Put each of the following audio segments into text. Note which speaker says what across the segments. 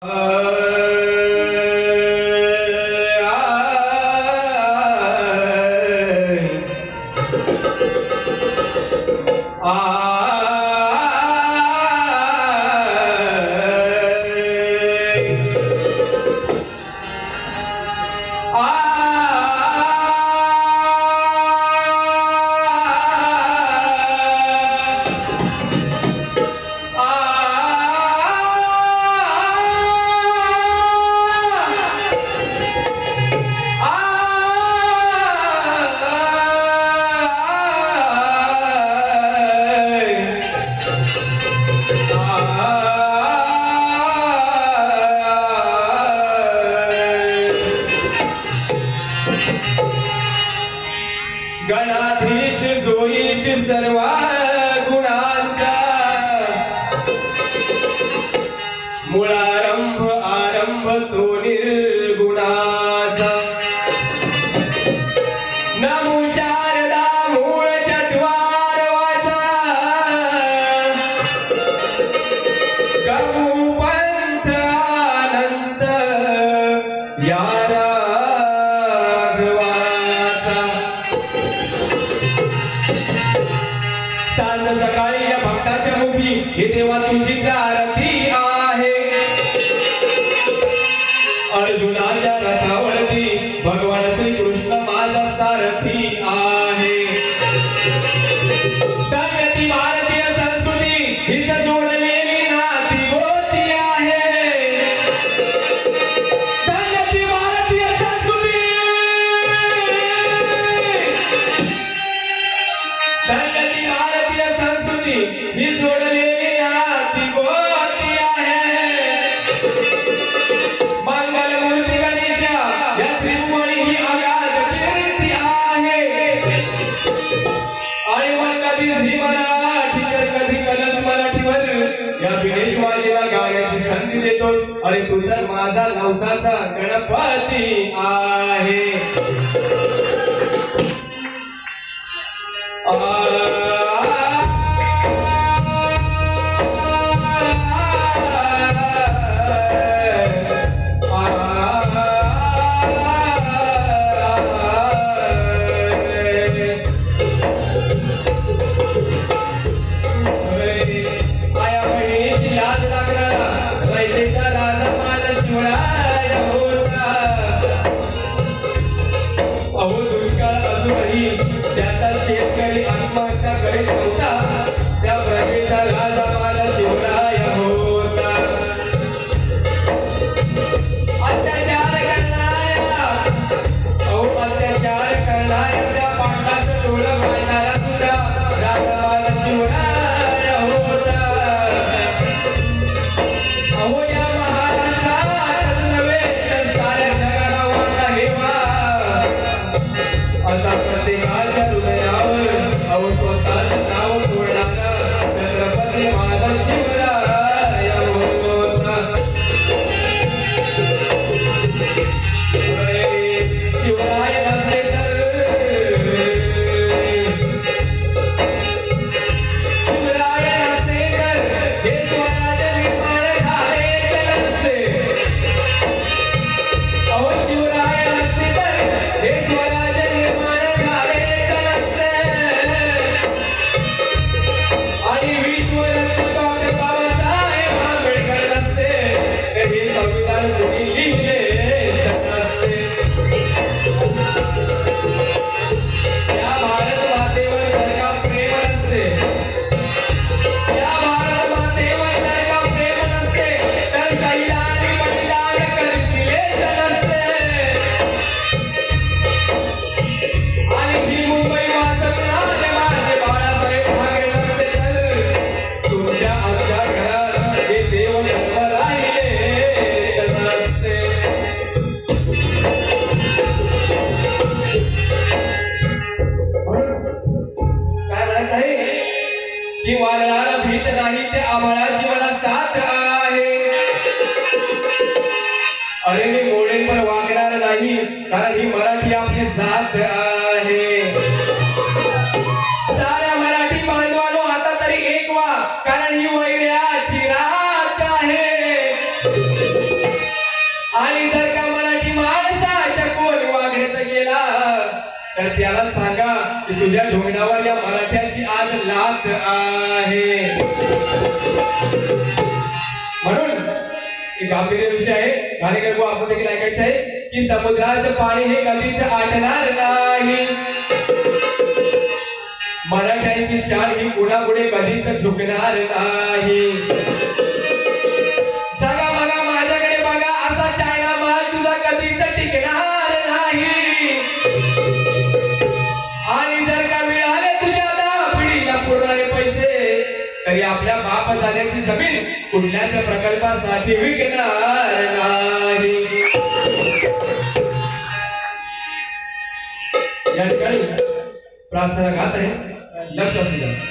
Speaker 1: 呃 disseram, ah, अर्जुनाच्या रथा गणपती आहे. तुझ्या ढोंगणावर या मराठ्याची आज लात आहे. म्हणून एक गांभीर्य विषय आहे. गाणेकर आपण देखील ऐकायचं आहे की समुद्राचं पाणी हे कधीच आटणार नाही. मराठ्यांची शान ही पुढे कधीच झुकणार नाही. सगा बघा माझ्याकडे बघा असा चायना माल तुझा कधीच टिकणार नाही. बाप झाल्याची जमीन कुठल्याच प्रकल्पासाठी विकणार नाही. या ठिकाणी प्रार्थना गात आहे. लक्ष असू द्या.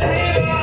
Speaker 1: Thank